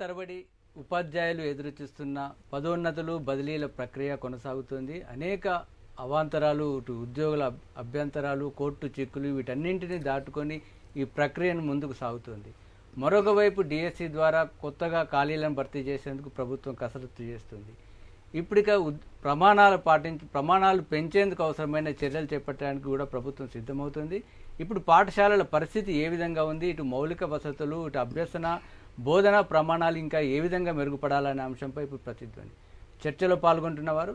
తరబడి ఉపాధ్యాయులు ఎదురుచూస్తున్న పదోన్నతులు బదిలీల ప్రక్రియ కొనసాగుతుంది. అనేక అవాంతరాలు ఇటు ఉద్యోగుల అభ్యంతరాలు కోర్టు చిక్కులు వీటన్నింటినీ దాటుకొని ఈ ప్రక్రియను ముందుకు సాగుతుంది. మరొక వైపు డిఎస్సి ద్వారా కొత్తగా ఖాళీలను భర్తీ చేసేందుకు ప్రభుత్వం కసరత్తు చేస్తుంది. ఇప్పటిక ప్రమాణాలు పాటించి ప్రమాణాలు పెంచేందుకు అవసరమైన చర్యలు చేపట్టడానికి కూడా ప్రభుత్వం సిద్ధమవుతుంది. ఇప్పుడు పాఠశాలల పరిస్థితి ఏ విధంగా ఉంది? ఇటు మౌలిక వసతులు ఇటు అభ్యసన బోధన ప్రమాణాలు ఇంకా ఏ విధంగా మెరుగుపడాలనే అంశంపై ఇప్పుడు ప్రతిధ్వని. చర్చలో పాల్గొంటున్న వారు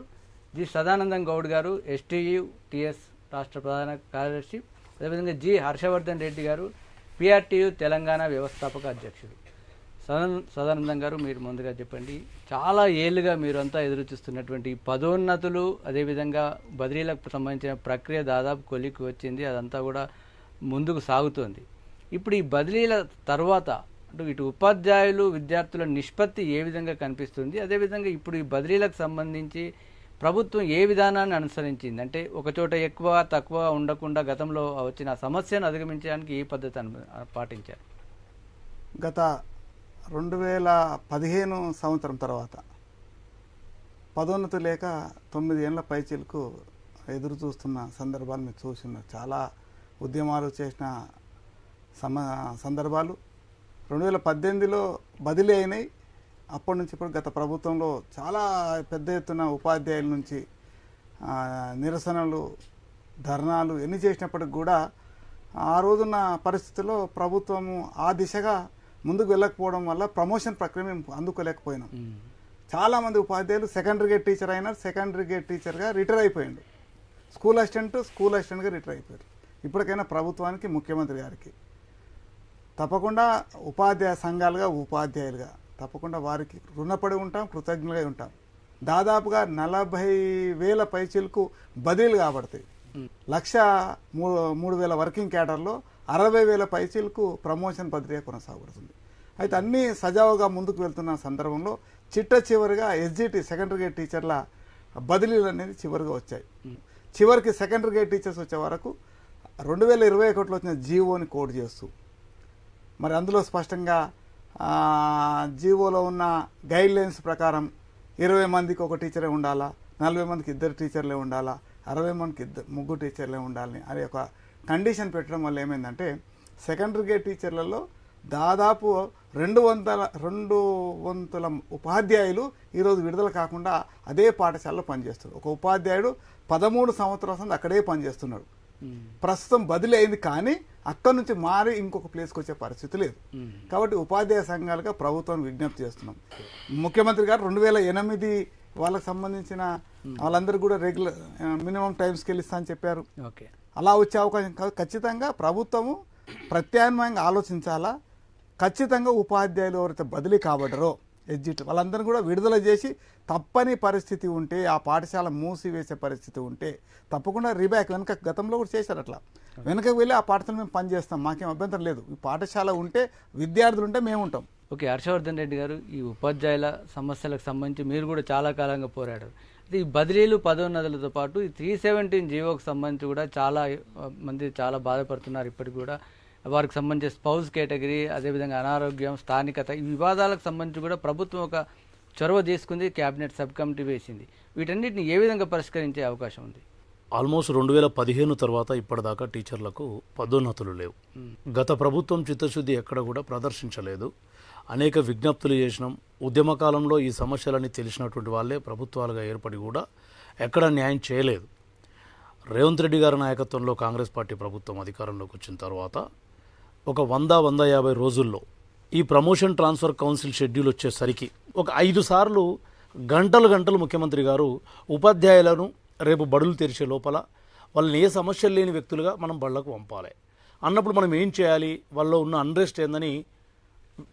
జి. సదానందం గౌడ్ గారు ఎస్టీయు టిఎస్ రాష్ట్ర ప్రధాన కార్యదర్శి అదేవిధంగా జి. హర్షవర్ధన్ రెడ్డి గారు పిఆర్టీయు తెలంగాణ వ్యవస్థాపక అధ్యక్షుడు సదన్ సదానందం గారు మీరు ముందుగా చెప్పండి. చాలా ఏళ్ళుగా మీరంతా ఎదురు చూస్తున్నటువంటి పదోన్నతులు అదేవిధంగా బదిలీలకు సంబంధించిన ప్రక్రియ దాదాపు కొలికి వచ్చింది. అదంతా కూడా ముందుకు సాగుతోంది. ఇప్పుడు ఈ బదిలీల తర్వాత అటు ఇటు ఉపాధ్యాయులు విద్యార్థుల నిష్పత్తి ఏ విధంగా కనిపిస్తుంది? అదేవిధంగా ఇప్పుడు ఈ బదిలీలకు సంబంధించి ప్రభుత్వం ఏ విధానాన్ని అనుసరించింది? అంటే ఒక చోట ఎక్కువ తక్కువ ఉండకుండా గతంలో వచ్చిన సమస్యను అధిగమించడానికి ఏ పద్ధతి పాటించారు? గత రెండు వేల పదిహేను సంవత్సరం తర్వాత పదోన్నతి లేక తొమ్మిది ఏళ్ళ పైచీలకు ఎదురు చూస్తున్న సందర్భాలు మీరు చూస్తున్నారు చాలా ఉద్యమాలు చేసిన సమ సందర్భాలు. రెండు వేల పద్దెనిమిదిలో బదిలీ అయినాయి. అప్పటి నుంచి ఇప్పుడు గత ప్రభుత్వంలో చాలా పెద్ద ఎత్తున ఉపాధ్యాయుల నుంచి నిరసనలు ధర్నాలు ఎన్ని చేసినప్పటికి కూడా ఆ రోజున్న పరిస్థితుల్లో ప్రభుత్వము ఆ దిశగా ముందుకు వెళ్ళకపోవడం వల్ల ప్రమోషన్ ప్రక్రియ మేము అందుకోలేకపోయినాం. చాలామంది ఉపాధ్యాయులు సెకండరీ గేట్ టీచర్ అయినారు సెకండరీ గేట్ టీచర్గా రిటైర్ అయిపోయిండు. స్కూల్ అసిస్టెంట్ స్కూల్ అసిస్టెంట్గా రిటైర్ అయిపోయారు. ఇప్పటికైనా ప్రభుత్వానికి ముఖ్యమంత్రి గారికి తప్పకుండా ఉపాధ్యాయ సంఘాలుగా ఉపాధ్యాయులుగా తప్పకుండా వారికి రుణపడి ఉంటాం కృతజ్ఞులుగా ఉంటాం. దాదాపుగా నలభై వేల పైచీలకు బదిలీలు కాబడతాయి. లక్ష మూడు మూడు వేల వర్కింగ్ క్యాడర్లో అరవై వేల పైచీలకు ప్రమోషన్ ప్రక్రియ కొనసాగుతుంది. అయితే అన్నీ సజావుగా ముందుకు వెళ్తున్న సందర్భంలో చిట్ట చివరిగా ఎస్జిటి సెకండరీ గ్రేడ్ టీచర్ల బదిలీలు అనేది చివరిగా వచ్చాయి. చివరికి సెకండరీ గ్రేడ్ టీచర్స్ వచ్చే వరకు రెండు వేల ఇరవై ఒకటిలో వచ్చిన జీవోని కోడ్ చేస్తూ మరి అందులో స్పష్టంగా జీవోలో ఉన్న గైడ్ లైన్స్ ప్రకారం ఇరవై మందికి ఒక టీచరే ఉండాలా? నలభై మందికి ఇద్దరు టీచర్లే ఉండాలా? అరవై మందికి ఇద్దరు ముగ్గురు టీచర్లే ఉండాలని అనే ఒక కండిషన్ పెట్టడం వల్ల ఏమైందంటే సెకండరీ గేట్ టీచర్లలో దాదాపు రెండు వందల రెండు వంతుల ఉపాధ్యాయులు ఈరోజు విడుదల కాకుండా అదే పాఠశాలలో పనిచేస్తారు ఒక ఉపాధ్యాయుడు పదమూడు సంవత్సరాల అక్కడే పనిచేస్తున్నాడు. ప్రస్తుతం బదిలీ అయింది కానీ అక్కడి నుంచి మారి ఇంకొక ప్లేస్కి వచ్చే పరిస్థితి లేదు. కాబట్టి ఉపాధ్యాయ సంఘాలుగా ప్రభుత్వం విజ్ఞప్తి చేస్తున్నాం. ముఖ్యమంత్రి గారు రెండు వేల ఎనిమిది వాళ్ళకి సంబంధించిన వాళ్ళందరూ కూడా రెగ్యులర్ మినిమం టైం స్కేల్ ఇస్తా అని చెప్పారు. అలా వచ్చే అవకాశం కాదు. ఖచ్చితంగా ప్రభుత్వము ప్రత్యామ్నాయంగా ఆలోచించాలా? ఖచ్చితంగా ఉపాధ్యాయులు ఎవరైతే బదిలీ కాబడ్డరో ఎగ్జిట్ వాళ్ళందరూ కూడా విడుదల చేసి తప్పని పరిస్థితి ఉంటే ఆ పాఠశాల మూసివేసే పరిస్థితి ఉంటే తప్పకుండా రీబ్యాక్ వెనక గతంలో కూడా చేశారు అట్లా. వెనకకు వెళ్ళి ఆ పాఠశాల మేము పనిచేస్తాం మాకేం అభ్యంతరం లేదు. ఈ పాఠశాల ఉంటే విద్యార్థులు ఉంటే మేము ఉంటాం. ఓకే హర్షవర్ధన్ రెడ్డి గారు ఈ ఉపాధ్యాయుల సమస్యలకు సంబంధించి మీరు కూడా చాలా కాలంగా పోరాడారు. అయితే ఈ బదిలీలు పదోన్నతులతో పాటు ఈ త్రీ సెవెంటీన్ జీవోకి సంబంధించి కూడా చాలా మంది చాలా బాధపడుతున్నారు ఇప్పటికి కూడా. వారికి సంబంధించి స్పౌస్ కేటగిరీ అదేవిధంగా అనారోగ్యం స్థానికత ఈ వివాదాలకు సంబంధించి కూడా ప్రభుత్వం ఒక చొరవ తీసుకుంది కేబినెట్ సబ్ కమిటీ వేసింది. వీటన్నిటిని ఏ విధంగా పరిష్కరించే అవకాశం ఉంది? ఆల్మోస్ట్ రెండు వేల పదిహేను తర్వాత ఇప్పటిదాకా టీచర్లకు పదోన్నతులు లేవు. గత ప్రభుత్వం చిత్తశుద్ధి ఎక్కడ కూడా ప్రదర్శించలేదు. అనేక విజ్ఞప్తులు చేసినాం. ఉద్యమ కాలంలో ఈ సమస్యలని తెలిసినటువంటి వాళ్ళే ప్రభుత్వాలుగా ఏర్పడి కూడా ఎక్కడ న్యాయం చేయలేదు. రేవంత్ రెడ్డి గారి నాయకత్వంలో కాంగ్రెస్ పార్టీ ప్రభుత్వం అధికారంలోకి వచ్చిన తర్వాత ఒక వంద వంద యాభై రోజుల్లో ఈ ప్రమోషన్ ట్రాన్స్ఫర్ కౌన్సిల్ షెడ్యూల్ వచ్చేసరికి ఒక ఐదు సార్లు గంటలు గంటలు ముఖ్యమంత్రి గారు ఉపాధ్యాయులను రేపు బడులు తెరిచే లోపల వాళ్ళని ఏ సమస్యలు లేని వ్యక్తులుగా మనం బళ్ళకు పంపాలి. అన్నప్పుడు మనం ఏం చేయాలి? వాళ్ళలో ఉన్న అన్రెస్ట్ ఏందని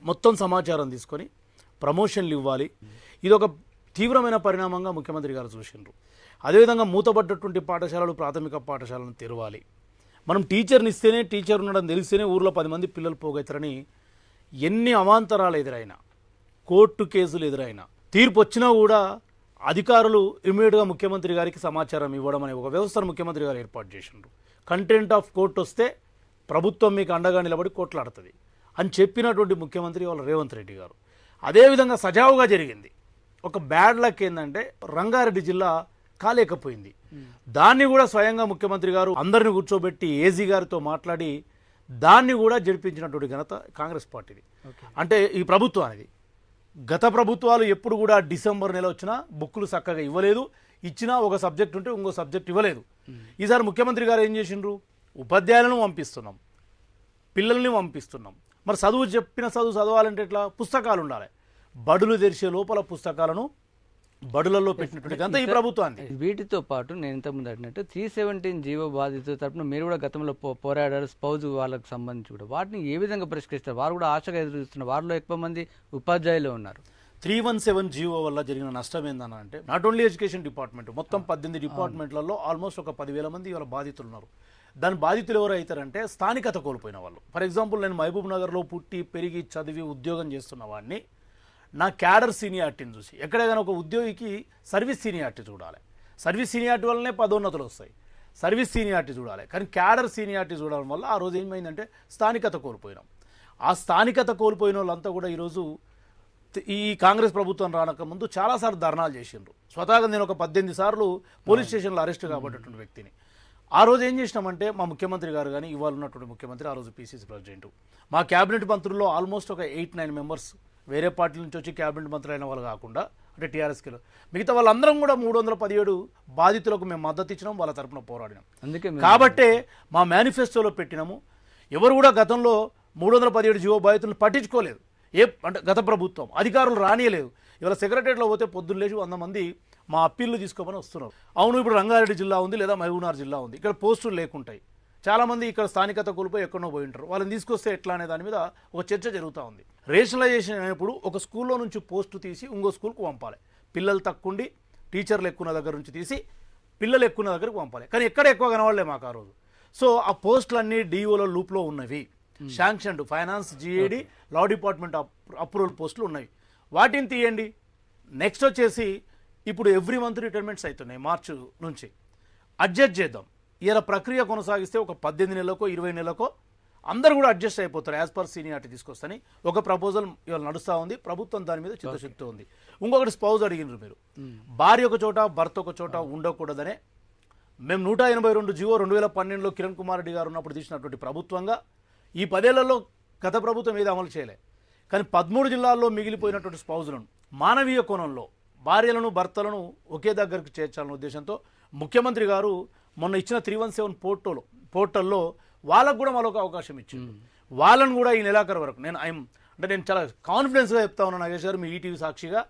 మొత్తం సమాచారం తీసుకొని ప్రమోషన్లు ఇవ్వాలి. ఇది ఒక తీవ్రమైన పరిణామంగా ముఖ్యమంత్రి గారు చూసిండ్రు. అదేవిధంగా మూతపడ్డటువంటి పాఠశాలలు ప్రాథమిక పాఠశాలను తెరవాలి. మనం టీచర్ని ఇస్తేనే టీచర్ ఉండడం తెలిస్తేనే ఊర్లో పది మంది పిల్లలు పోగవుతారని ఎన్ని అవాంతరాలు ఎదురైనా కోర్టు కేసులు ఎదురైనా తీర్పు వచ్చినా కూడా అధికారులు ఇమీడియట్గా ముఖ్యమంత్రి గారికి సమాచారం ఇవ్వడం అనే ఒక వ్యవస్థను ముఖ్యమంత్రి గారు ఏర్పాటు చేసిండ్రు. కంటెంట్ ఆఫ్ కోర్టు వస్తే ప్రభుత్వం మీకు అండగా నిలబడి కోట్లాడుతుంది అని చెప్పినటువంటి ముఖ్యమంత్రి వాళ్ళ రేవంత్ రెడ్డి గారు. అదేవిధంగా సజావుగా జరిగింది. ఒక బ్యాడ్ లక్ ఏంటంటే రంగారెడ్డి జిల్లా కాలేకపోయింది. దాన్ని కూడా స్వయంగా ముఖ్యమంత్రి గారు అందరిని కూర్చోబెట్టి ఏజీ గారితో మాట్లాడి దాన్ని కూడా జరిపించినటువంటి ఘనత కాంగ్రెస్ పార్టీది. అంటే ఈ ప్రభుత్వానికి గత ప్రభుత్వాలు ఎప్పుడు కూడా డిసెంబర్ నెల వచ్చినా బుక్కులు చక్కగా ఇవ్వలేదు. ఇచ్చినా ఒక సబ్జెక్ట్ ఉంటే ఇంకో సబ్జెక్ట్ ఇవ్వలేదు. ఈసారి ముఖ్యమంత్రి గారు ఏం చేసిండ్రు? ఉపాధ్యాయులను పంపిస్తున్నాం. పిల్లల్ని పంపిస్తున్నాం. మరి చదువు చెప్పిన చదువు చదవాలంటే ఎట్లా? పుస్తకాలు ఉండాలి. బడులు తెరిచే లోపల పుస్తకాలను బడులలో పెట్టినటువంటి ఈ ప్రభుత్వాన్ని. వీటితో పాటు నేను ఇంతకుముందు అడిగినట్టు త్రీ సెవెంటీన్ జీవో బాధితుల తరపున మీరు కూడా గతంలో పోరాడారు స్పౌజ్ వాళ్ళకి సంబంధించి కూడా. వాటిని ఏ విధంగా పరిష్కరిస్తారు? వారు కూడా ఆశగా ఎదురు చూస్తున్నారు వారిలో ఎక్కువ మంది ఉపాధ్యాయులు ఉన్నారు. త్రీ వన్ సెవెన్ జీవో వల్ల జరిగిన నష్టం ఏందన్న అంటే నాట్ ఓన్లీ ఎడ్యుకేషన్ డిపార్ట్మెంట్ మొత్తం పద్దెనిమిది డిపార్ట్మెంట్లలో ఆల్మోస్ట్ ఒక పదివేల మంది ఇవాళ బాధితులు ఉన్నారు దాని బాధితులు ఎవరు అవుతారంటే స్థానికత కోల్పోయిన వాళ్ళు. ఫర్ ఎగ్జాంపుల్ నేను మహబూబ్ నగర్లో పుట్టి పెరిగి చదివి ఉద్యోగం చేస్తున్న వాడిని నా క్యాడర్ సీనియారిటీని చూసి. ఎక్కడైనా ఒక ఉద్యోగికి సర్వీస్ సీనియారిటీ చూడాలి. సర్వీస్ సీనియారిటీ వల్లనే పదోన్నతులు వస్తాయి. సర్వీస్ సీనియారిటీ చూడాలి. కానీ క్యాడర్ సీనియారిటీ చూడడం వల్ల ఆ రోజు ఏమైందంటే స్థానికత కోల్పోయినాం. ఆ స్థానికత కోల్పోయిన వాళ్ళంతా కూడా ఈరోజు ఈ కాంగ్రెస్ ప్రభుత్వం రానక ముందు చాలాసార్లు ధర్నాలు చేసిండ్రు. స్వతహాగా నేను ఒక పద్దెనిమిది సార్లు పోలీస్ స్టేషన్లో అరెస్ట్ కాబట్టినటువంటి వ్యక్తిని. ఆ రోజు ఏం చేసినామంటే మా ముఖ్యమంత్రి గారు కానీ ఇవాళ ఉన్నటువంటి ముఖ్యమంత్రి ఆ రోజు పీసీసీ ప్రెసిడెంట్. మా క్యాబినెట్ మంత్రుల్లో ఆల్మోస్ట్ ఒక ఎయిట్ నైన్ మెంబర్స్ వేరే పార్టీ నుంచి వచ్చి క్యాబినెట్ మంత్రులు అయిన వాళ్ళు కాకుండా అంటే టీఆర్ఎస్కి మిగతా వాళ్ళందరం కూడా మూడు వందల పదిహేడు బాధితులకు మేము మద్దతు ఇచ్చినాం వాళ్ళ తరపున పోరాడినాం. అందుకే కాబట్టే మా మేనిఫెస్టోలో పెట్టినాము. ఎవరు కూడా గతంలో మూడు వందల పదిహేడు జీవో బాధితులను పట్టించుకోలేదు. ఏ అంటే గత ప్రభుత్వం అధికారులు రానియలేదు. ఇవాళ సెక్రటరియట్లో పోతే పొద్దున్న లేచి వంద మంది మా అప్పీళ్ళు తీసుకోమని వస్తున్నారు. అవును ఇప్పుడు రంగారెడ్డి జిల్లా ఉంది లేదా మహబూబ్నగర్ జిల్లా ఉంది. ఇక్కడ పోస్టులు లేకుంటాయి. చాలామంది ఇక్కడ స్థానికత కోల్పోయి ఎక్కడో పోయి ఉంటారు. వాళ్ళని తీసుకొస్తే ఎట్లా అనే దాని మీద ఒక చర్చ జరుగుతూ ఉంది. రేషనలైజేషన్ అయినప్పుడు ఒక స్కూల్లో నుంచి పోస్టు తీసి ఇంకో స్కూల్కి పంపాలి. పిల్లలు తక్కువండి టీచర్లు ఎక్కువ దగ్గర నుంచి తీసి పిల్లలు ఎక్కువ దగ్గరకు పంపాలి. కానీ ఎక్కడ ఎక్కువ కనవాళ్ళే మాకు ఆ రోజు. సో ఆ పోస్టులన్నీ డిఓల లూప్లో ఉన్నవి. Sanctioned finance GAD law department approval పోస్టులు ఉన్నవి. వాటిని తీయండి. నెక్స్ట్ వచ్చేసి ఇప్పుడు ఎవ్రీ మంత్ రిటైర్మెంట్స్ అవుతున్నాయి మార్చ్ నుంచి. అడ్జస్ట్ చేద్దాం. ఇలా ప్రక్రియ కొనసాగిస్తే ఒక పద్దెనిమిది నెలలకో ఇరవై నెలలకో అందరూ కూడా అడ్జస్ట్ అయిపోతారు యాజ్ పర్ సీనియారిటీ తీసుకొస్తని. ఒక ప్రపోజల్ ఇవాళ నడుస్తూ ఉంది ప్రభుత్వం దాని మీద చిత్తశుద్ధితో ఉంది. ఇంకొకటి స్పౌజ్ అడిగినారు మీరు. భార్య ఒక చోట భర్త ఒక చోట ఉండకూడదనే. మేము నూట ఎనభై రెండు జీవో రెండు వేల పన్నెండులో కిరణ్ కుమార్ రెడ్డి గారు ఉన్నప్పుడు తీసినటువంటి ప్రభుత్వంగా. ఈ పదేళ్ళలో గత ప్రభుత్వం ఏది అమలు చేయలే. కానీ పదమూడు జిల్లాల్లో మిగిలిపోయినటువంటి స్పౌజులను మానవీయ కోణంలో భార్యలను భర్తలను ఒకే దగ్గరకు చేర్చాలనే ఉద్దేశంతో ముఖ్యమంత్రి గారు మొన్న ఇచ్చిన త్రీ వన్ సెవెన్ పోర్టల్ పోర్టల్లో వాళ్ళకు కూడా మరొక అవకాశం ఇచ్చింది వాళ్ళను కూడా ఈ నెలాఖరు వరకు నేను ఐఎమ్ అంటే నేను చాలా కాన్ఫిడెన్స్గా చెప్తా ఉన్నాను నాగేష్ గారు మీ ఈటీవీ సాక్షిగా.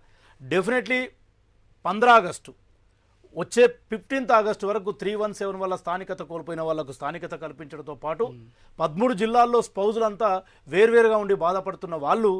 డెఫినెట్లీ పంద్రా ఆగస్టు వచ్చే ఫిఫ్టీన్త్ ఆగస్టు వరకు త్రీ వన్ సెవెన్ వల్ల స్థానికత కోల్పోయిన వాళ్ళకు స్థానికత కల్పించడంతో పాటు పదమూడు జిల్లాల్లో స్పౌజులంతా వేర్వేరుగా ఉండి బాధపడుతున్న వాళ్ళు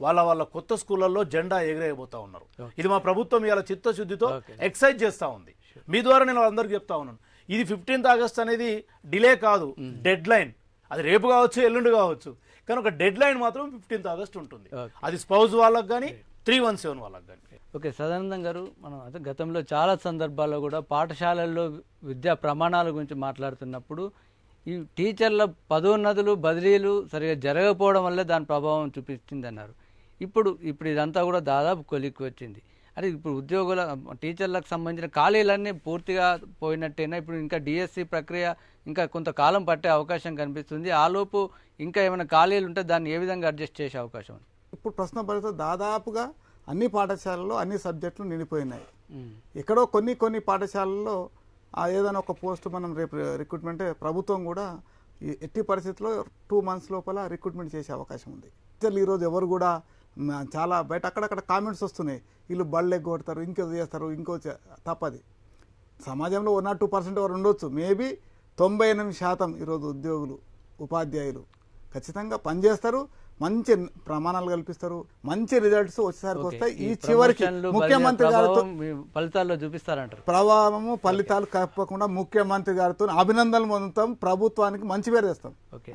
వాళ్ళ వాళ్ళ కొత్త స్కూళ్ళల్లో జెండా ఎగిరేయబోతా ఉన్నారు. ఇది మా ప్రభుత్వం ఇవాళ చిత్తశుద్ధితో ఎక్సైజ్ చేస్తా ఉంది. మీ ద్వారా నేను అందరికీ చెప్తా ఉన్నాను. ఇది ఫిఫ్టీన్త్ ఆగస్ట్ అనేది డిలే కాదు డెడ్ లైన్ అది రేపు కావచ్చు ఎల్లుండి కావచ్చు. కానీ ఒక డెడ్ లైన్ మాత్రం ఫిఫ్టీన్త్ ఆగస్ట్ ఉంటుంది. అది స్పౌజ్ వాళ్ళకి కానీ త్రీ వన్ సెవెన్ వాళ్ళకి కానీ ఓకే సదానందం గారు మనం అదే గతంలో చాలా సందర్భాల్లో కూడా పాఠశాలల్లో విద్యా ప్రమాణాల గురించి మాట్లాడుతున్నప్పుడు ఈ టీచర్ల పదోన్నతులు బదిలీలు సరిగా జరగకపోవడం వల్లే దాని ప్రభావం చూపించింది అన్నారు ఇప్పుడు ఇప్పుడు ఇదంతా కూడా దాదాపు కొలిక్కి వచ్చింది. అంటే ఇప్పుడు ఉద్యోగుల టీచర్లకు సంబంధించిన ఖాళీలన్నీ పూర్తిగా పోయినట్టేనా? ఇప్పుడు ఇంకా డిఎస్సి ప్రక్రియ ఇంకా కొంతకాలం పట్టే అవకాశం కనిపిస్తుంది. ఆలోపు ఇంకా ఏమైనా ఖాళీలు ఉంటే దాన్ని ఏ విధంగా అడ్జస్ట్ చేసే అవకాశం ఉంది? ఇప్పుడు ప్రశ్న పడితే దాదాపుగా అన్ని పాఠశాలల్లో అన్ని సబ్జెక్టులు నిండిపోయినాయి. ఎక్కడో కొన్ని కొన్ని పాఠశాలల్లో ఏదైనా ఒక పోస్ట్ మనం రేపు రిక్రూట్మెంట్ ప్రభుత్వం కూడా ఎట్టి పరిస్థితుల్లో టూ మంత్స్ లోపల రిక్రూట్మెంట్ చేసే అవకాశం ఉంది. టీచర్లు ఈరోజు ఎవరు కూడా చాలా బయట అక్కడక్కడ కామెంట్స్ వస్తున్నాయి. వీళ్ళు బళ్ళు ఎగ్గొడతారు ఇంకో చేస్తారు ఇంకో చే- తప్పది. సమాజంలో వన్ ఆర్ టూ పర్సెంట్ వారు ఉండొచ్చు. మేబీ తొంభై ఎనిమిది శాతం ఈరోజు ఉద్యోగులు ఉపాధ్యాయులు ఖచ్చితంగా పనిచేస్తారు. మంచి ప్రమాణాలు కల్పిస్తారు మంచి రిజల్ట్స్ వచ్చేసరికి. వస్తాయి. ఈ చివరికి ముఖ్యమంత్రి గారితో ఫలితాల్లో చూపిస్తారంటారు. ప్రభావము ఫలితాలు కప్పకుండా ముఖ్యమంత్రి గారితో అభినందనలు పొందుతాం ప్రభుత్వానికి మంచి పేరు తెస్తాం. ఓకే.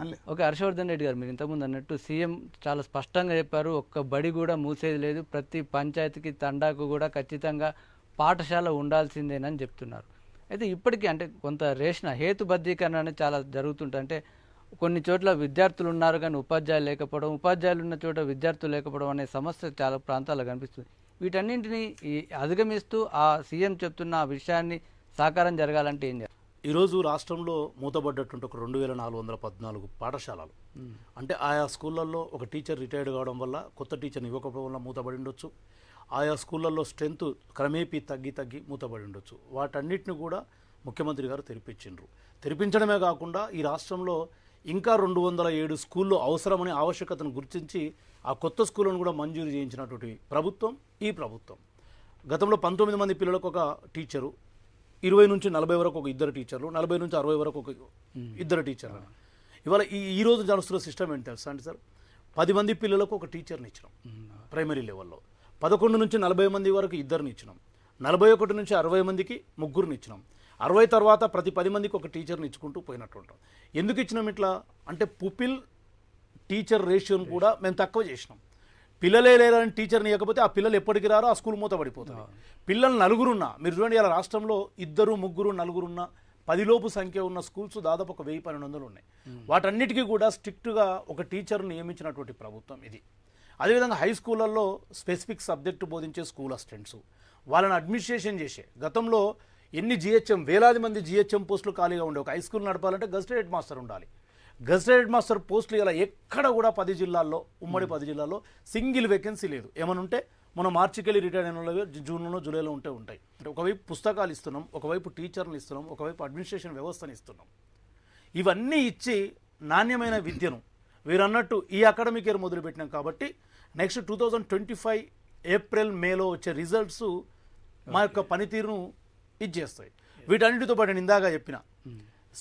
హర్షవర్ధన్ రెడ్డి గారు మీరు ఇంతకుముందు అన్నట్టు సీఎం చాలా స్పష్టంగా చెప్పారు ఒక్క బడి కూడా మూసేది లేదు ప్రతి పంచాయతీకి తండాకు కూడా ఖచ్చితంగా పాఠశాల ఉండాల్సిందేనని చెప్తున్నారు. అయితే ఇప్పటికీ అంటే కొంత రేషన్ హేతుబద్ధీకరణ అనేది చాలా జరుగుతుంటుంది అంటే కొన్ని చోట్ల విద్యార్థులు ఉన్నారు కానీ ఉపాధ్యాయులు లేకపోవడం ఉపాధ్యాయులు ఉన్న చోట విద్యార్థులు లేకపోవడం అనే సమస్య చాలా ప్రాంతాల్లో కనిపిస్తుంది. వీటన్నింటినీ ఈ అధిగమిస్తూ ఆ సీఎం చెప్తున్న ఆ విషయాన్ని సాకారం జరగాలంటే ఏం చేయాలి? ఈరోజు రాష్ట్రంలో మూతబడ్డటువంటి ఒక రెండు వేల నాలుగు వందల పద్నాలుగు పాఠశాలలు. అంటే ఆయా స్కూళ్ళల్లో ఒక టీచర్ రిటైర్డ్ కావడం వల్ల కొత్త టీచర్ని ఇవ్వకపోవడం వల్ల మూతబడి ఉండొచ్చు. ఆయా స్కూళ్ళల్లో స్ట్రెంత్ క్రమేపీ తగ్గి తగ్గి మూతబడి ఉండొచ్చు. వాటన్నిటిని కూడా ముఖ్యమంత్రి గారు తెరిపించిండ్రు. తెరిపించడమే కాకుండా ఈ రాష్ట్రంలో ఇంకా రెండు వందల ఏడు స్కూళ్ళు అవసరమని ఆవశ్యకతను గుర్తించి ఆ కొత్త స్కూళ్ళను కూడా మంజూరు చేయించినటువంటి ప్రభుత్వం ఈ ప్రభుత్వం. గతంలో పంతొమ్మిది మంది పిల్లలకు ఒక టీచరు ఇరవై నుంచి నలభై వరకు ఒక ఇద్దరు టీచర్లు నలభై నుంచి అరవై వరకు ఒక ఇద్దరు టీచర్లు. ఇవాళ ఈ ఈ రోజు నడుస్తున్న సిస్టమ్ ఏంటి తెలుసా అండి సార్? పది మంది పిల్లలకు ఒక టీచర్ని ఇచ్చినాం ప్రైమరీ లెవెల్లో. పదకొండు నుంచి నలభై మంది వరకు ఇద్దరిని ఇచ్చినాం. నలభై ఒకటి నుంచి అరవై మందికి ముగ్గురిని ఇచ్చినాం. అరవై తర్వాత ప్రతి పది మందికి ఒక టీచర్ని ఇచ్చుకుంటూ పోయినట్టు ఉంటాం. ఎందుకు ఇచ్చినాం ఇట్లా? అంటే పుపిల్ టీచర్ రేషియోను కూడా మేము తక్కువ చేసినాం. పిల్లలే లేరని టీచర్ని ఇవ్వకపోతే ఆ పిల్లలు ఎప్పటికి రారో ఆ స్కూల్ మూత పడిపోతుంది. పిల్లలు నలుగురున్నా మీరు చూడండి ఇలా రాష్ట్రంలో ఇద్దరు ముగ్గురు నలుగురున్న పదిలోపు సంఖ్య ఉన్న స్కూల్స్ దాదాపు ఒక వెయ్యి పన్నెండు వందలు ఉన్నాయి. వాటన్నిటికీ కూడా స్ట్రిక్ట్గా ఒక టీచర్ని నియమించినటువంటి ప్రభుత్వం ఇది. అదేవిధంగా హై స్కూళ్ళల్లో స్పెసిఫిక్ సబ్జెక్టు బోధించే స్కూల్ అసిస్టెంట్స్ వాళ్ళని అడ్మినిస్ట్రేషన్ చేసే. గతంలో ఎన్ని జిహెచ్ఎం వేలాది మంది జిహెచ్ఎం పోస్టులు ఖాళీగా ఉండే ఒక హై స్కూల్ నడపాలంటే గజిటెడ్ హెడ్ మాస్టర్ ఉండాలి. గజిటెడ్ హెడ్ మాస్టర్ పోస్టులు ఇలా ఎక్కడ కూడా పది జిల్లాల్లో ఉమ్మడి పది జిల్లాల్లో సింగిల్ వేకెన్సీ లేదు. ఏమని ఉంటే మనం మార్చికెళ్ళి రిటైర్ అయిన వాళ్ళు జూన్లో జూలైలో ఉంటే ఉంటాయి. అంటే ఒకవైపు పుస్తకాలు ఇస్తున్నాం ఒకవైపు టీచర్లు ఇస్తున్నాం ఒకవైపు అడ్మినిస్ట్రేషన్ వ్యవస్థను ఇస్తున్నాం. ఇవన్నీ ఇచ్చి నాణ్యమైన విద్యను వీరన్నట్టు ఈ అకాడమిక్ ఇయర్ మొదలుపెట్టినాం కాబట్టి next two thousand twenty five April మేలో వచ్చే రిజల్ట్స్ మా యొక్క పనితీరును ఇచ్చేస్తాయి వీటన్నిటితో పాటు నేను ఇందాక చెప్పిన.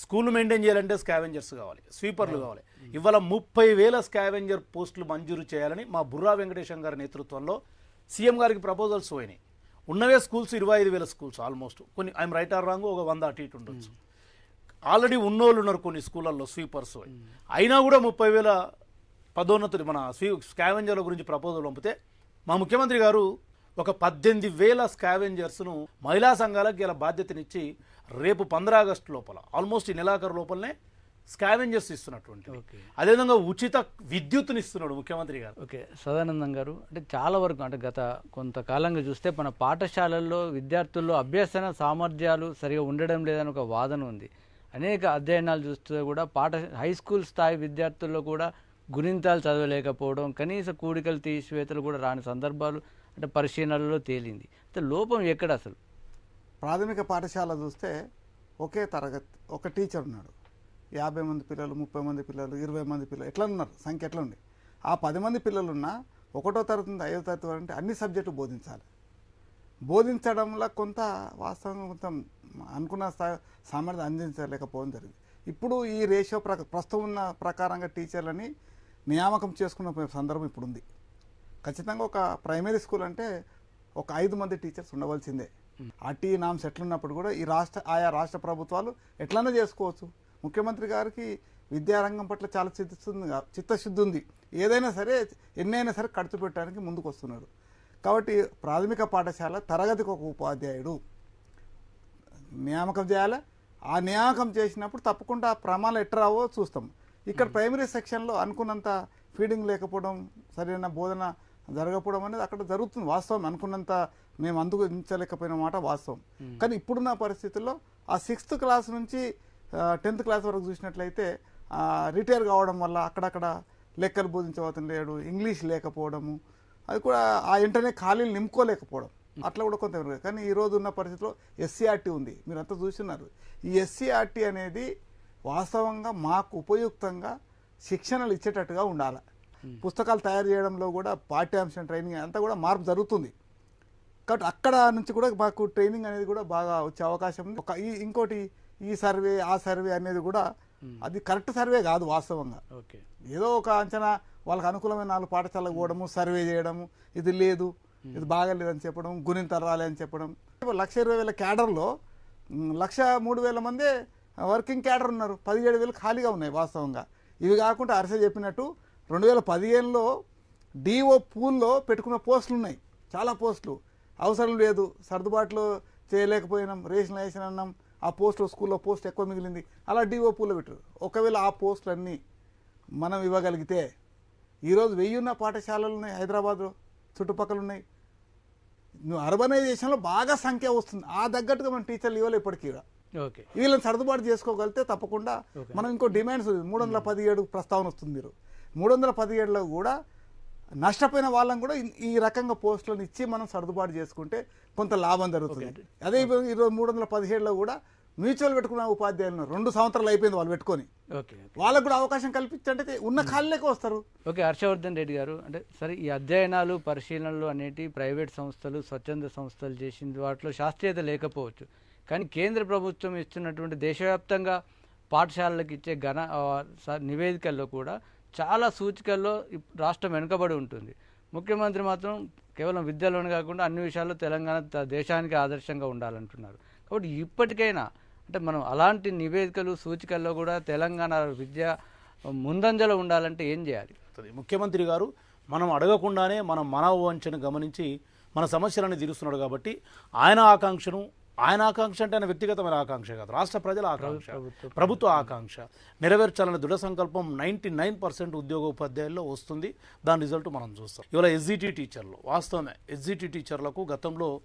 స్కూల్ మెయింటైన్ చేయాలంటే స్కావెంజర్స్ కావాలి స్వీపర్లు కావాలి. ఇవాళ ముప్పై వేల స్కావెంజర్ పోస్టులు మంజూరు చేయాలని మా బుర్రా వెంకటేశం గారి నేతృత్వంలో సీఎం గారికి ప్రపోజల్స్ పోయినాయి. ఉన్నవే స్కూల్స్ ఇరవై ఐదు వేల స్కూల్స్ ఆల్మోస్ట్. కొన్ని ఐఎమ్ రైట్ ఆర్ రాంగ్ ఒక వంద అటు ఇటు ఉండొచ్చు. ఆల్రెడీ ఉన్నోళ్ళు ఉన్నారు కొన్ని స్కూళ్ళల్లో స్వీపర్స్ అయినా కూడా ముప్పై వేల పదోన్నతులు మన స్వీ స్కావెంజర్ల గురించి ప్రపోజల్ పంపితే మా ముఖ్యమంత్రి గారు ఒక పద్దెనిమిది వేల స్కావెంజర్స్ను మహిళా సంఘాలకు ఇలా బాధ్యతనిచ్చి రేపు పంద్ర ఆగస్టు లోపల ఆల్మోస్ట్ ఈ నెలాఖరు లోపలనే స్కావెంజర్స్ ఇస్తున్నటువంటి. ఓకే. అదేవిధంగా ఉచిత విద్యుత్తుని ఇస్తున్నాడు ముఖ్యమంత్రి గారు. ఓకే. సదానందం గారు అంటే చాలా వరకు అంటే గత కొంతకాలంగా చూస్తే మన పాఠశాలల్లో విద్యార్థుల్లో అభ్యసన సామర్థ్యాలు సరిగా ఉండడం లేదని ఒక వాదన ఉంది. అనేక అధ్యయనాలు చూస్తే కూడా పాఠ హై స్కూల్ స్థాయి విద్యార్థుల్లో కూడా గుణింతాలు చదవలేకపోవడం కనీస కూడికలు తీసివేతలు కూడా రాని సందర్భాలు అంటే పరిశీలనలో తేలింది. అంటే లోపం ఎక్కడ అసలు? ప్రాథమిక పాఠశాల చూస్తే ఒకే తరగతి ఒక టీచర్ ఉన్నాడు. యాభై మంది పిల్లలు ముప్పై మంది పిల్లలు ఇరవై మంది పిల్లలు ఎట్లా ఉన్నారు? సంఖ్య ఎట్లా ఉంది? ఆ పది మంది పిల్లలున్నా ఒకటో తరగతి నుండి ఐదో తరగతి వరకు అంటే అన్ని సబ్జెక్టు బోధించాలి. బోధించడంలో కొంత వాస్తవంగా కొంత అనుకున్న స్థా- సామర్థ్యం అందించలేకపోవడం జరిగింది. ఇప్పుడు ఈ రేషియో ప్రక ప్రస్తుతం ఉన్న ప్రకారంగా టీచర్లని నియామకం చేసుకున్న సందర్భం ఇప్పుడు ఉంది ఖచ్చితంగా ఒక ప్రైమరీ స్కూల్ అంటే ఒక ఐదు మంది టీచర్స్ ఉండవలసిందే. ఆర్టీ నామ్స్ ఎట్లున్నప్పుడు కూడా ఈ రాష్ట్ర ఆయా రాష్ట్ర ప్రభుత్వాలు ఎట్లన్నా చేసుకోవచ్చు. ముఖ్యమంత్రి గారికి విద్యారంగం పట్ల చాలా చిత్తశుద్ధి చిత్తశుద్ధి ఉంది ఏదైనా సరే ఎన్నైనా సరే ఖర్చు పెట్టడానికి ముందుకు వస్తున్నాడు కాబట్టి ప్రాథమిక పాఠశాల తరగతికి ఒక ఉపాధ్యాయుడు నియామకం చేయాలి? ఆ నియామకం చేసినప్పుడు తప్పకుండా ఆ ప్రమాణాలు ఎట్ట రావో చూస్తాం. ఇక్కడ ప్రైమరీ సెక్షన్లో అనుకున్నంత ఫీడింగ్ లేకపోవడం సరైన బోధన జరగకపోవడం అనేది అక్కడ జరుగుతుంది. వాస్తవం అనుకున్నంత మేము అందుకుంచలేకపోయిన మాట వాస్తవం. కానీ ఇప్పుడున్న పరిస్థితుల్లో ఆ సిక్స్త్ క్లాస్ నుంచి టెన్త్ క్లాస్ వరకు చూసినట్లయితే రిటైర్ కావడం వల్ల అక్కడక్కడ లెక్కలు బోధించబోతున్న లేడు ఇంగ్లీష్ లేకపోవడము అది కూడా ఆ వెంటనే ఖాళీలు నింపుకోలేకపోవడం. అట్లా కూడా కొంత. కానీ ఈ రోజు ఉన్న పరిస్థితిలో ఎస్సీఆర్టీ ఉంది. మీరంతా చూస్తున్నారు. ఈ ఎస్సీఆర్టీ అనేది వాస్తవంగా మాకు ఉపయుక్తంగా శిక్షణలు ఇచ్చేటట్టుగా ఉండాలి. పుస్తకాలు తయారు చేయడంలో కూడా పాఠ్యాంశం ట్రైనింగ్ అంతా కూడా మార్పు జరుగుతుంది. కాబట్టి అక్కడ నుంచి కూడా మాకు ట్రైనింగ్ అనేది కూడా బాగా వచ్చే అవకాశం ఉంది. ఒక ఈ ఇంకోటి ఈ సర్వే ఆ సర్వే అనేది కూడా అది కరెక్ట్ సర్వే కాదు వాస్తవంగా. ఓకే. ఏదో ఒక అంచనా వాళ్ళకి అనుకూలమైన నాలుగు పాఠశాలకు పోవడము సర్వే చేయడము ఇది లేదు ఇది బాగాలేదని చెప్పడం గుణింతలు రాలే అని చెప్పడం లక్ష ఇరవై వేల క్యాడర్లో లక్ష మూడు వేల మందే వర్కింగ్ క్యాడర్ ఉన్నారు. పదిహేడు వేలు ఖాళీగా ఉన్నాయి వాస్తవంగా. ఇవి కాకుండా అరస చెప్పినట్టు రెండు వేల పదిహేనులో డిఓ పూల్లో పెట్టుకున్న పోస్టులు ఉన్నాయి చాలా పోస్టులు. అవసరం లేదు సర్దుబాట్లు చేయలేకపోయినాం రేషన్ వేసిన అన్నాం ఆ పోస్ట్ స్కూల్లో పోస్ట్ ఎక్కువ మిగిలింది. అలా డిఓపూలో పెట్టారు ఒకవేళ ఆ పోస్టులన్నీ మనం ఇవ్వగలిగితే ఈరోజు వెయ్యున్న పాఠశాలలు ఉన్నాయి హైదరాబాద్లో చుట్టుపక్కల ఉన్నాయి నువ్వు అర్బనైజేషన్లో బాగా సంఖ్య వస్తుంది. ఆ తగ్గట్టుగా మనం టీచర్లు ఇవ్వాలి ఇప్పటికీ వీళ్ళని సర్దుబాటు చేసుకోగలిగితే తప్పకుండా మనం ఇంకో డిమాండ్స్ మూడు వందల పదిహేడు ప్రస్తావన వస్తుంది మీరు. మూడు వందల పదిహేడులో కూడా నష్టపోయిన వాళ్ళని కూడా ఈ రకంగా పోస్టులను ఇచ్చి మనం సర్దుబాటు చేసుకుంటే కొంత లాభం జరుగుతుంది. అదే ఈరోజు మూడు వందల పదిహేడులో కూడా మ్యూచువల్ పెట్టుకున్న ఉపాధ్యాయులు ఉన్నారు. రెండు సంవత్సరాలు అయిపోయింది వాళ్ళు పెట్టుకొని. ఓకే వాళ్ళకు కూడా అవకాశం కల్పించంటే ఉన్న ఖాళీలకే వస్తారు. ఓకే హర్షవర్ధన్ రెడ్డి గారు అంటే సరే ఈ అధ్యయనాలు పరిశీలనలు అనేటి ప్రైవేట్ సంస్థలు స్వచ్ఛంద సంస్థలు చేసింది వాటిలో శాస్త్రీయత లేకపోవచ్చు. కానీ కేంద్ర ప్రభుత్వం ఇస్తున్నటువంటి దేశవ్యాప్తంగా పాఠశాలలకు ఇచ్చే ఘన నివేదికల్లో కూడా చాలా సూచికల్లో ఇప్- రాష్ట్రం వెనుకబడి ఉంటుంది ముఖ్యమంత్రి మాత్రం కేవలం విద్యలోనే కాకుండా అన్ని విషయాల్లో తెలంగాణ దేశానికి ఆదర్శంగా ఉండాలంటున్నారు కాబట్టి ఇప్పటికైనా అంటే మనం అలాంటి నివేదికలు సూచికల్లో కూడా తెలంగాణ విద్య ముందంజలో ఉండాలంటే ఏం చేయాలి వస్తుంది. ముఖ్యమంత్రి గారు మనం అడగకుండానే మన మనవంచను వంచను గమనించి మన సమస్యలను తీరుస్తున్నాడు కాబట్టి ఆయన ఆకాంక్షను ఆయన ఆకాంక్ష అంటే ఆయన వ్యక్తిగతమైన ఆకాంక్ష కాదు. రాష్ట్ర ప్రజల ఆకాంక్ష. ప్రభుత్వ ఆకాంక్ష. నెరవేర్చాలనే దృఢ సంకల్పం నైంటీ నైన్ పర్సెంట్ ఉద్యోగ ఉపాధ్యాయుల్లో వస్తుంది. దాని రిజల్ట్ మనం చూస్తాం. ఇవాళ ఎస్జిటి టీచర్లు వాస్తవమే ఎస్జిటి టీచర్లకు గతంలో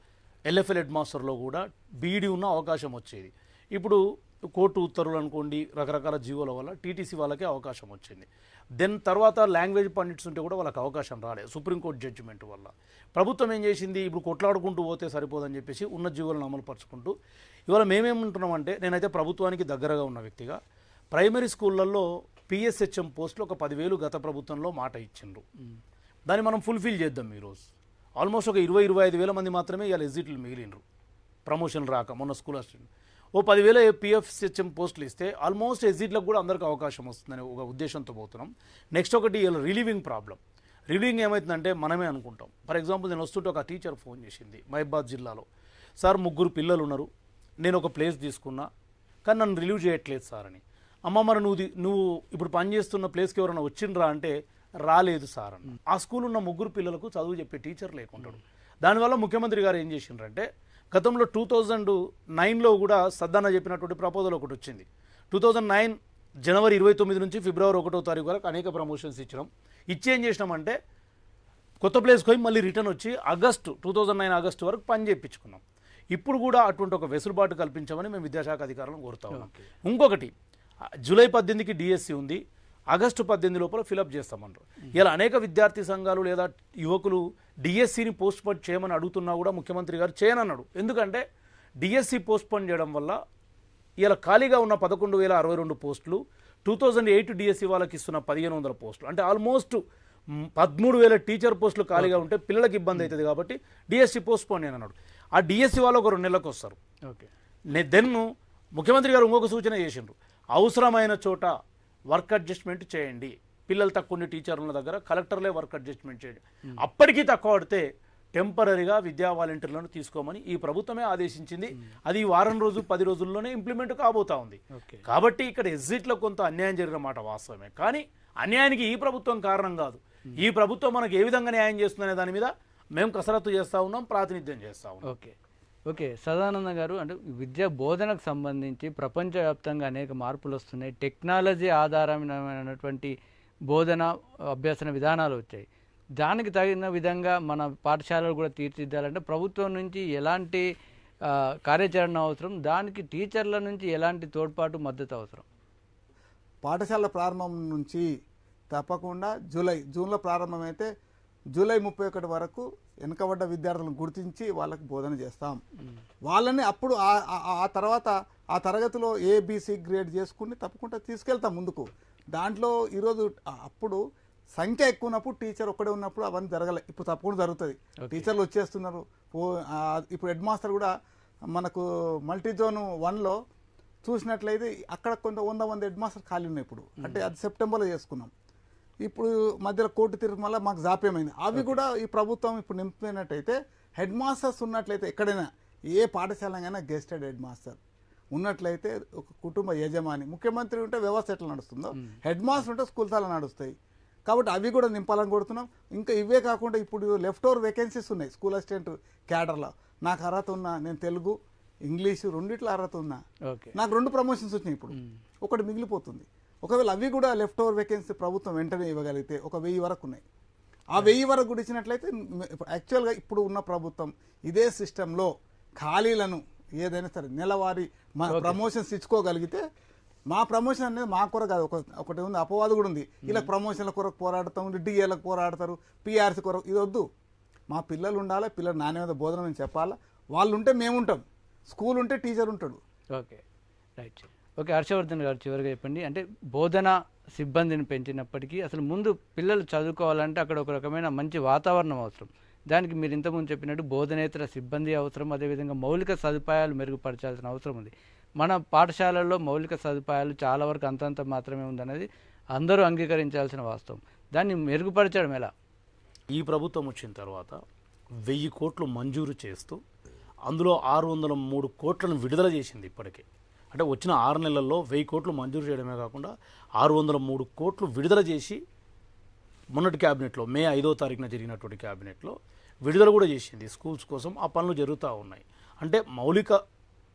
ఎల్ఎఫ్ఎల్ హెడ్ మాస్టర్లో కూడా బీఈడి ఉన్న అవకాశం వచ్చేది. ఇప్పుడు కోర్టు ఉత్తర్వులు అనుకోండి రకరకాల జీవోల వల్ల టీటీసీ వాళ్ళకే అవకాశం వచ్చింది. దెన్ తర్వాత లాంగ్వేజ్ పండిట్స్ ఉంటే కూడా వాళ్ళకి అవకాశం రాలేదు. సుప్రీంకోర్టు జడ్జిమెంట్ వల్ల. ప్రభుత్వం ఏం చేసింది? ఇప్పుడు కొట్లాడుకుంటూ పోతే సరిపోదని చెప్పేసి ఉన్న జీవులను అమలు పరుచుకుంటూ ఇవాళ మేమేమంటున్నామంటే నేనైతే ప్రభుత్వానికి దగ్గరగా ఉన్న వ్యక్తిగా ప్రైమరీ స్కూళ్ళల్లో పిఎస్హెచ్ఎం పోస్టులు ఒక పదివేలు గత ప్రభుత్వంలో మాట ఇచ్చిండ్రు. దాన్ని మనం ఫుల్ఫిల్ చేద్దాం ఈరోజు. ఆల్మోస్ట్ ఒక ఇరవై ఇరవై ఐదు వేల మంది మాత్రమే ఇవాళ ఎగ్జిట్లు మిగిలినరు ప్రమోషన్ రాక మొన్న స్కూల్ అసిస్టెంట్ ఓ పదివేల పిఎఫ్సిహెచ్ఎం పోస్టులు ఇస్తే ఆల్మోస్ట్ ఎగ్జిట్లకు కూడా అందరికీ అవకాశం వస్తుందని ఒక ఉద్దేశంతో పోతున్నాం. నెక్స్ట్ ఒకటి రిలీవింగ్ ప్రాబ్లం రిలీవింగ్ ఏమవుతుందంటే మనమే అనుకుంటాం. ఫర్ ఎగ్జాంపుల్ నేను వస్తుంటే ఒక టీచర్ ఫోన్ చేసింది మహిబాద్ జిల్లాలో. సార్ ముగ్గురు పిల్లలు ఉన్నారు. నేను ఒక ప్లేస్ తీసుకున్నా కానీ నన్ను రిలీవ్ చేయట్లేదు సార్ అని. అమ్మ మరి నువ్వు నువ్వు ఇప్పుడు పనిచేస్తున్న ప్లేస్కి ఎవరైనా వచ్చిండ్రా అంటే రాలేదు సార్ అన్న. ఆ స్కూల్ ఉన్న ముగ్గురు పిల్లలకు చదువు చెప్పే టీచర్ లేకుంటాడు. దానివల్ల ముఖ్యమంత్రి గారు ఏం చేసిండ్రంటే గతంలో టూ థౌజండ్ నైన్లో కూడా సద్దన్న చెప్పినటువంటి ప్రపోజల్ ఒకటి వచ్చింది. టూ థౌజండ్ నైన్ జనవరి ఇరవై తొమ్మిది నుంచి ఫిబ్రవరి ఒకటో తారీఖు వరకు అనేక ప్రమోషన్స్ ఇచ్చినాం. ఇచ్చి ఏం చేసినామంటే కొత్త ప్లేస్కి పోయి మళ్ళీ రిటర్న్ వచ్చి August two thousand nine August వరకు పని చేయించుకున్నాం. ఇప్పుడు కూడా అటువంటి ఒక వెసులుబాటు కల్పించమని మేము విద్యాశాఖ అధికారులను కోరుతా ఉన్నాం. ఇంకొకటి జూలై పద్దెనిమిదికి డిఎస్సి ఉంది. ఆగస్టు పద్దెనిమిది లోపల ఫిలప్ చేస్తామన్నారు. ఇలా అనేక విద్యార్థి సంఘాలు లేదా యువకులు డిఎస్సిని పోస్ట్ పోన్ చేయమని అడుగుతున్నా కూడా ముఖ్యమంత్రి గారు చేయనన్నాడు. ఎందుకంటే డిఎస్సి పోస్ట్ పోన్ చేయడం వల్ల ఇలా ఖాళీగా ఉన్న పదకొండు వేల అరవై రెండు పోస్టులు టూ థౌజండ్ ఎయిట్ డిఎస్సి వాళ్ళకి ఇస్తున్న పదిహేను వందల పోస్టులు. అంటే ఆల్మోస్ట్ పదమూడు వేల టీచర్ పోస్టులు ఖాళీగా ఉంటే పిల్లలకి ఇబ్బంది అవుతుంది కాబట్టి డిఎస్సి పోస్ట్ పోన్ అని అన్నాడు ఆ డిఎస్సి వాళ్ళు ఒక రెండు నెలలకు వస్తారు. ఓకే. నే- దెన్ ముఖ్యమంత్రి గారు ఇంకొక సూచన చేసిండ్రు. అవసరమైన చోట వర్క్ అడ్జస్ట్మెంట్ చేయండి. పిల్లలు తక్కువ ఉన్న టీచర్ల దగ్గర కలెక్టర్లే వర్క్ అడ్జస్ట్మెంట్ చేయండి. అప్పటికీ తక్కువ పడితే టెంపరీగా విద్యా వాలంటీర్లను తీసుకోమని ఈ ప్రభుత్వమే ఆదేశించింది. అది వారం రోజు పది రోజుల్లోనే ఇంప్లిమెంట్ కాబోతా ఉంది. కాబట్టి ఇక్కడ ఎగ్జిట్లో కొంత అన్యాయం జరిగిన మాట వాస్తవమే. కానీ అన్యాయానికి ఈ ప్రభుత్వం కారణం కాదు. ఈ ప్రభుత్వం మనకు ఏ విధంగా న్యాయం చేస్తుందనే దాని మీద మేము కసరత్తు చేస్తా ఉన్నాం ప్రాతినిధ్యం చేస్తా ఉన్నాం. ఓకే. ఓకే. సదానంద గారు అంటే విద్యా బోధనకు సంబంధించి ప్రపంచవ్యాప్తంగా అనేక మార్పులు వస్తున్నాయి. టెక్నాలజీ ఆధారమైనటువంటి బోధన అభ్యసన విధానాలు వచ్చాయి. దానికి తగిన విధంగా మన పాఠశాలలు కూడా తీర్చిదిద్దాలంటే ప్రభుత్వం నుంచి ఎలాంటి కార్యాచరణ అవసరం దానికి టీచర్ల నుంచి ఎలాంటి తోడ్పాటు మద్దతు అవసరం? పాఠశాల ప్రారంభం నుంచి తప్పకుండా జూలై జూన్లో ప్రారంభమైతే జూలై ముప్పై ఒకటి వరకు వెనుకబడ్డ విద్యార్థులను గుర్తించి వాళ్ళకి బోధన చేస్తాం. వాళ్ళని అప్పుడు ఆ తర్వాత ఆ తరగతిలో ఏబిసి గ్రేడ్ చేసుకుని తప్పకుండా తీసుకెళ్తాం ముందుకు. దాంట్లో ఈరోజు అప్పుడు సంఖ్య ఎక్కువ ఉన్నప్పుడు టీచర్ ఒక్కడే ఉన్నప్పుడు అవన్నీ జరగలే. ఇప్పుడు తప్పకుండా జరుగుతుంది. టీచర్లు వచ్చేస్తున్నారు. ఇప్పుడు హెడ్ మాస్టర్ కూడా మనకు మల్టీ జోన్ వన్లో చూసినట్లయితే అక్కడ కొంత వంద మంది హెడ్ మాస్టర్ ఖాళీ ఉన్నాయి ఇప్పుడు. అంటే అది సెప్టెంబర్లో చేసుకున్నాం. ఇప్పుడు మధ్యలో కోర్టు తిరుగుమల్ల మాకు జాప్యమైంది. అవి కూడా ఈ ప్రభుత్వం ఇప్పుడు నింపినట్టయితే హెడ్ మాస్టర్స్ ఉన్నట్లయితే ఎక్కడైనా ఏ పాఠశాలైనా గెస్టెడ్ హెడ్ మాస్టర్. ఉన్నట్లయితే ఒక కుటుంబ యజమాని ముఖ్యమంత్రి ఉంటే వ్యవస్థ ఎట్లా నడుస్తుందో హెడ్ మాస్టర్ ఉంటే స్కూల్స్ అలా నడుస్తాయి. కాబట్టి అవి కూడా నింపాలని కొడుతున్నాం ఇంకా ఇవే కాకుండా ఇప్పుడు లెఫ్ట్ ఓవర్ వేకెన్సీస్ ఉన్నాయి. స్కూల్ అసిస్టెంట్ క్యాడర్లో. నాకు అర్హత ఉన్నా నేను తెలుగు ఇంగ్లీషు రెండిట్లో అర్హత ఉన్నా. నాకు రెండు ప్రమోషన్స్ వచ్చినాయి ఇప్పుడు. ఒకటి మిగిలిపోతుంది. ఒకవేళ అవి కూడా లెఫ్ట్ ఓవర్ వేకెన్సీ ప్రభుత్వం వెంటనే ఇవ్వగలిగితే ఒక వెయ్యి వరకు ఉన్నాయి. ఆ వెయ్యి వరకు కూడా ఇచ్చినట్లయితే యాక్చువల్గా ఇప్పుడు ఉన్న ప్రభుత్వం ఇదే సిస్టంలో ఖాళీలను ఏదైనా సరే నెలవారీ మా ప్రమోషన్స్ ఇచ్చుకోగలిగితే మా ప్రమోషన్ అనేది మా కొరకు కాదు. ఒక ఒకటి ఉంది అపవాదు కూడా ఉంది. ఇలా ప్రమోషన్ల కొరకు పోరాడతాం డిఏలకు పోరాడతారు పిఆర్సీ కొరకు. ఇది వద్దు. మా పిల్లలు ఉండాలి పిల్లలు నాణ్యమైన బోధన అని చెప్పాలా? వాళ్ళు ఉంటే మేము ఉంటాం. స్కూల్ ఉంటే టీచర్ ఉంటాడు. ఓకే. రైట్. ఓకే హర్షవర్ధన్ గారు చివరిగా చెప్పండి. అంటే బోధన సిబ్బందిని పెంచినప్పటికీ అసలు ముందు పిల్లలు చదువుకోవాలంటే అక్కడ ఒక రకమైన మంచి వాతావరణం అవసరం. దానికి మీరు ఇంతకుముందు చెప్పినట్టు బోధనేతర సిబ్బంది అవసరం అదేవిధంగా మౌలిక సదుపాయాలు మెరుగుపరచాల్సిన అవసరం ఉంది. మన పాఠశాలల్లో మౌలిక సదుపాయాలు చాలా వరకు అంతంత మాత్రమే ఉందనేది అందరూ అంగీకరించాల్సిన వాస్తవం. దాన్ని మెరుగుపరచడం ఎలా? ఈ ప్రభుత్వం వచ్చిన తర్వాత వెయ్యి కోట్లు మంజూరు చేస్తూ అందులో ఆరు వందల మూడు కోట్లను విడుదల చేసింది ఇప్పటికే. అంటే వచ్చిన ఆరు నెలల్లో వెయ్యి కోట్లు మంజూరు చేయడమే కాకుండా ఆరు వందల మూడు కోట్లు విడుదల చేసి మొన్నటి క్యాబినెట్లో మే ఐదో తారీఖున జరిగినటువంటి క్యాబినెట్లో విడుదల కూడా చేసింది. స్కూల్స్ కోసం ఆ పనులు జరుగుతూ ఉన్నాయి. అంటే మౌలిక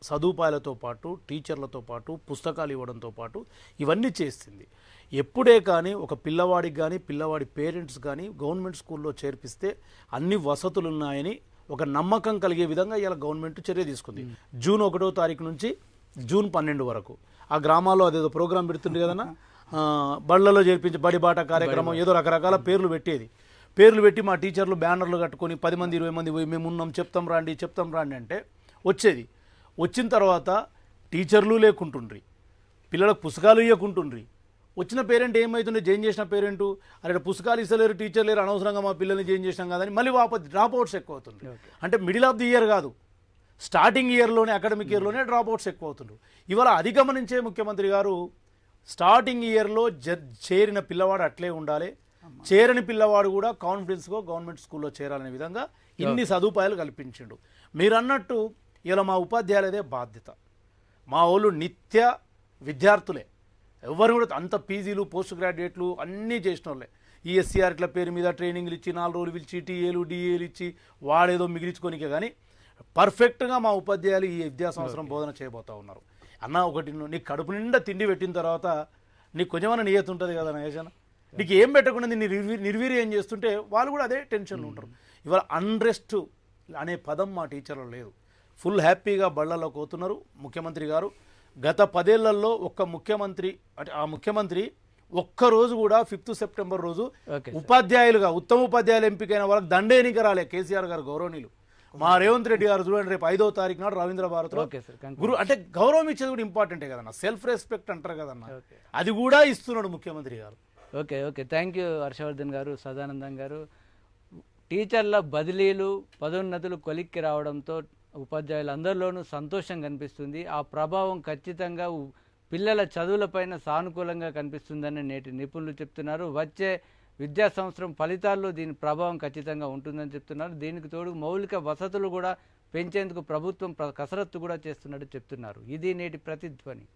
సదుపాయాలతో పాటు టీచర్లతో పాటు పుస్తకాలు ఇవ్వడంతో పాటు ఇవన్నీ చేస్తుంది ఎప్పుడే కానీ ఒక పిల్లవాడికి కానీ పిల్లవాడి పేరెంట్స్ కానీ గవర్నమెంట్ స్కూల్లో చేర్పిస్తే అన్ని వసతులు ఉన్నాయని ఒక నమ్మకం కలిగే విధంగా ఇలా గవర్నమెంట్ చర్య తీసుకుంది. జూన్ ఒకటో తారీఖు నుంచి జూన్ పన్నెండు వరకు. ఆ గ్రామాల్లో అదేదో ప్రోగ్రాం పెడుతుంది కదన్నా? బళ్ళలో చేర్పించి బడి బాట కార్యక్రమం ఏదో రకరకాల పేర్లు పెట్టేది. పేర్లు పెట్టి మా టీచర్లు బ్యానర్లు కట్టుకొని పది మంది ఇరవై మంది పోయి మేము ఉన్నాం చెప్తాం రాండి చెప్తాం రాండి అంటే వచ్చేది. వచ్చిన తర్వాత టీచర్లు లేకుంటుండ్రి. పిల్లలకు పుస్తకాలు ఇవ్వకుంటుండ్రి వచ్చిన పేరెంట్ ఏమవుతుండే జాయిన్ చేసిన పేరెంట్? అరే పుస్తకాలు ఇస్తలేరు టీచర్ లేరు అనవసరంగా మా పిల్లల్ని జాయిన్ చేసినాం కదని మళ్ళీ వాపస్ డ్రాప్ అవుట్స్ ఎక్కువ అవుతుంది అంటే మిడిల్ ఆఫ్ ది ఇయర్ కాదు. స్టార్టింగ్ ఇయర్లోనే అకాడమిక్ ఇయర్లోనే డ్రాప్ అవుట్స్ ఎక్కువ అవుతుండ్రు ఇవాళ అధిగమనించే ముఖ్యమంత్రి గారు స్టార్టింగ్ ఇయర్లో జ చేరిన పిల్లవాడు అట్లే ఉండాలి. చేరని పిల్లవాడు కూడా కాన్ఫిడెన్స్గా గవర్నమెంట్ స్కూల్లో చేరాలనే విధంగా ఇన్ని సదుపాయాలు కల్పించిండు. మీరు అన్నట్టు ఇలా మా ఉపాధ్యాయులదే బాధ్యత. మా వాళ్ళు నిత్య విద్యార్థులే. ఎవరు కూడా అంత పీజీలు పోస్ట్ గ్రాడ్యుయేట్లు అన్నీ చేసిన వాళ్ళే ఈ ఎస్సీఆర్ల పేరు మీద ట్రైనింగ్లు ఇచ్చి నాలుగు రోజులు పిలిచి టీఏలు డిఏలు ఇచ్చి వాడేదో మిగిలించుకోనికే కానీ పర్ఫెక్ట్గా మా ఉపాధ్యాయులు ఈ విద్యా సంవత్సరం బోధన చేయబోతా ఉన్నారు. అన్న ఒకటి నీకు కడుపు నిండా తిండి పెట్టిన తర్వాత నీకు కొంచెమన్నా నియత ఉంటుంది కదా నయేషన నీకు ఏం పెట్టకుండా నిర్వీ నిర్వీర్యం చేస్తుంటే వాళ్ళు కూడా అదే టెన్షన్లో ఉంటారు. ఇవాళ అన్రెస్ట్ అనే పదం మా టీచర్లో లేదు. ఫుల్ హ్యాపీగా బళ్ళలోకి పోతున్నారు ముఖ్యమంత్రి గారు. గత పదేళ్ళలో ఒక్క ముఖ్యమంత్రి అంటే ఆ ముఖ్యమంత్రి ఒక్కరోజు కూడా ఫిఫ్త్ సెప్టెంబర్ రోజు ఉపాధ్యాయులుగా ఉత్తమ ఉపాధ్యాయులు ఎంపికైన వాళ్ళకి దండేనిక రాలే కేసీఆర్ గారు గౌరవనీయులు. మా రేవంత్ రెడ్డి గారు చూడండి రేపు ఐదో తారీఖు నాడు రవీంద్ర భారత్లో కంక్లూడ్. గురు అంటే గౌరవం ఇచ్చేది కూడా ఇంపార్టెంటే కదన్న? సెల్ఫ్ రెస్పెక్ట్ అంటారు కదన్న. అది కూడా ఇస్తున్నాడు ముఖ్యమంత్రి గారు. Okay okay. Thank you Harshavardhan గారు సదానందం గారు. టీచర్ల బదిలీలు పదోన్నతులు కొలిక్కి రావడంతో ఉపాధ్యాయులందరిలోనూ సంతోషం కనిపిస్తుంది. ఆ ప్రభావం ఖచ్చితంగా పిల్లల చదువులపైన సానుకూలంగా కనిపిస్తుందని నేటి నిపుణులు చెప్తున్నారు. వచ్చే విద్యా సంవత్సరం ఫలితాల్లో దీని ప్రభావం ఖచ్చితంగా ఉంటుందని చెప్తున్నారు. దీనికి తోడు మౌలిక వసతులు కూడా పెంచేందుకు ప్రభుత్వం ప్ర- కసరత్తు కూడా చేస్తున్నట్టు చెప్తున్నారు. ఇది నేటి ప్రతిధ్వని.